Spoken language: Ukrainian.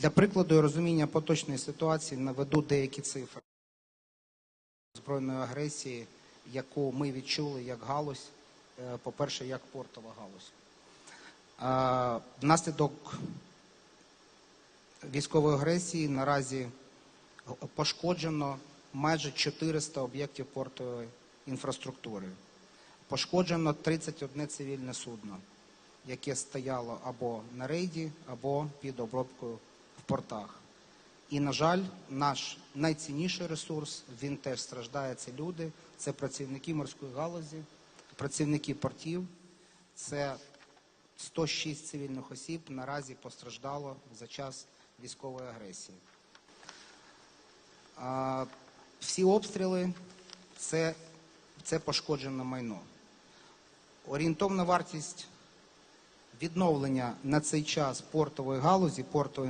Для прикладу і розуміння поточної ситуації наведу деякі цифри збройної агресії, яку ми відчули як галузь, е, по-перше, як портова галузь. Внаслідок військової агресії наразі пошкоджено майже 400 об'єктів портової інфраструктури. Пошкоджено 31 цивільне судно, яке стояло або на рейді, або під обробкою портах. І, на жаль, наш найцінніший ресурс, він теж страждає, це люди, це працівники морської галузі, працівники портів, це 106 цивільних осіб наразі постраждало за час військової агресії. А, Всі обстріли це, це пошкоджене майно. Орієнтовна вартість відновлення на цей час портової галузі, портової